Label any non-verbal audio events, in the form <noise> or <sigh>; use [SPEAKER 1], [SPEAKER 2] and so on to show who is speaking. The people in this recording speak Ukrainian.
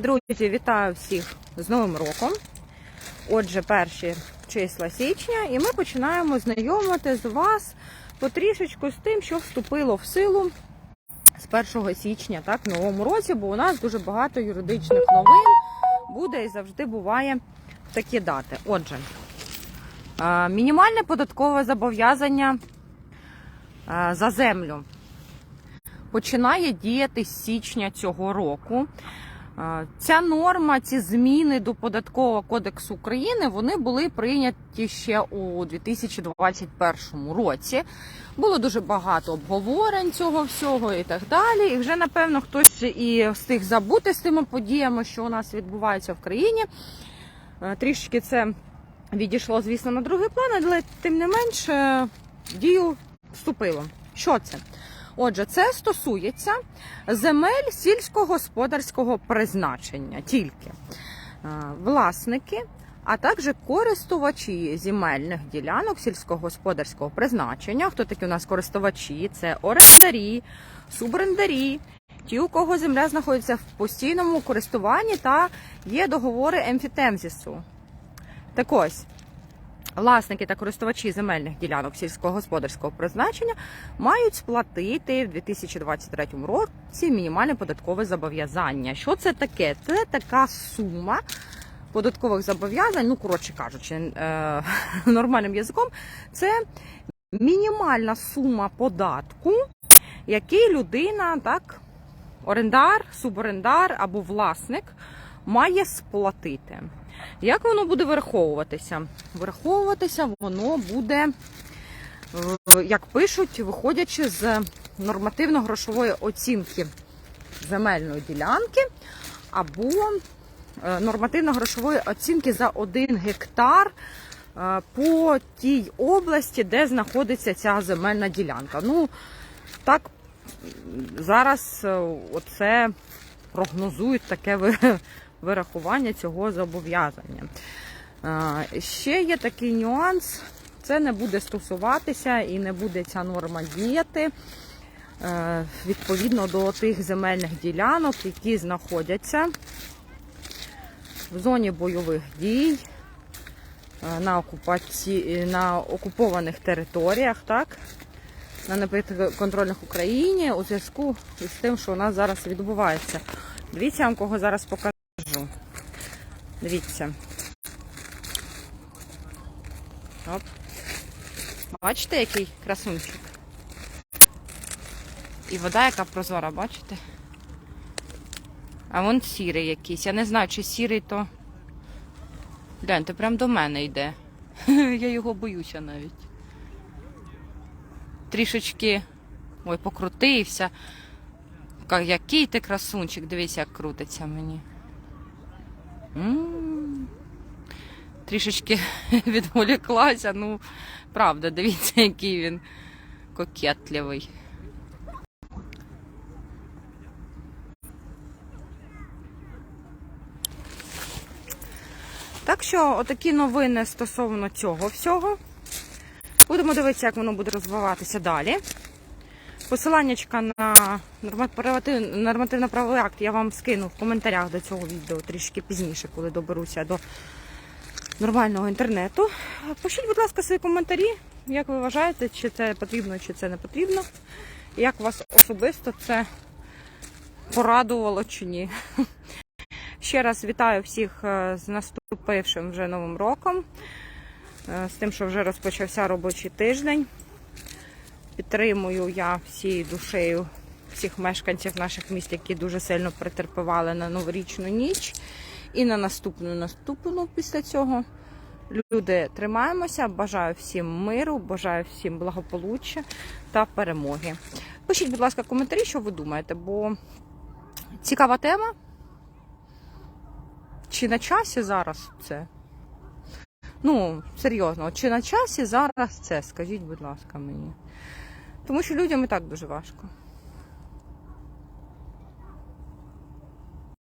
[SPEAKER 1] Друзі, вітаю всіх з Новим роком. Отже, перші числа січня, і ми починаємо знайомити з вас потрішечку з тим, що вступило в силу з 1 січня, так, в новому році, бо у нас дуже багато юридичних новин буде і завжди буває такі дати. Отже, мінімальне податкове зобов'язання за землю починає діяти з січня цього року. Е, Ця норма, ці зміни до податкового кодексу України, вони були прийняті ще у 2021 році. Було дуже багато обговорень цього всього і так далі. І вже напевно хтось і встиг забути з тими подіями, що у нас відбувається в країні. Е, Трішки це відійшло, звісно, на другий план, але тим не менш е, дію вступило. Що це? Отже, це стосується земель сільськогосподарського призначення тільки Е, власники, а також користувачі земельних ділянок сільськогосподарського призначення. Хто такі у нас користувачі? Це орендарі, суборендарі, ті, у кого земля знаходиться в постійному користуванні та є договори емфітемзісу. Так ось. Власники та користувачі земельних ділянок сільськогосподарського призначення мають сплатити в 2023 році мінімальне податкове зобов'язання. Що це таке? Це така сума податкових зобов'язань, ну коротше кажучи, е, <laughs> нормальним язиком, це мінімальна сума податку, який людина, так, орендар, суборендар або власник має сплатити. Як воно буде вираховуватися? Вираховуватися воно буде, як пишуть, виходячи з нормативно-грошової оцінки земельної ділянки або е, нормативно-грошової оцінки за один гектар е, по тій області, де знаходиться ця земельна ділянка. Ну, так зараз е, оце прогнозують таке вирахування цього зобов'язання. Е, Ще є такий нюанс. Це не буде стосуватися і не буде ця норма діяти е, відповідно до тих земельних ділянок, які знаходяться в зоні бойових дій е, на, окупації, на окупованих територіях, так? на непідконтрольних Україні у зв'язку з тим, що у нас зараз відбувається. Дивіться, я вам кого зараз покажу. Дивіться. Оп. Бачите, який красунчик? І вода, яка прозора, бачите? А вон сірий якийсь. Я не знаю, чи сірий, то. Гляньте, прям до мене йде. <laughs> Я його боюся навіть. Трішечки. Ой, покрутився. Який ти красунчик, дивись, як крутиться мені. М. Трішечки <laughs> відволіклася, ну, правда, дивіться, який він кокетливий. Так що, отакі новини стосовно цього всього. Будемо дивитися, як воно буде розвиватися далі. Посиланнячка на нормативно- нормативно-правовий акт я вам скину в коментарях до цього відео трішки пізніше, коли доберуся до нормального інтернету. Пишіть, будь ласка, свої коментарі, як ви вважаєте, чи це потрібно, чи це не потрібно. Як вас особисто це порадувало чи ні. <laughs> Ще раз вітаю всіх е, з наступившим вже новим роком, е, з тим, що вже розпочався робочий тиждень. Підтримую я всією душею всіх мешканців наших міст, які дуже сильно претерпівали на новорічну ніч і на наступну наступну після цього. Люди, тримаємося, бажаю всім миру, бажаю всім благополуччя та перемоги. Пишіть, будь ласка, коментарі, що ви думаєте, бо цікава тема. Чи на часі зараз це? Ну, серйозно, чи на часі зараз це? Скажіть, будь ласка, мені. Тому що людям і так дуже важко.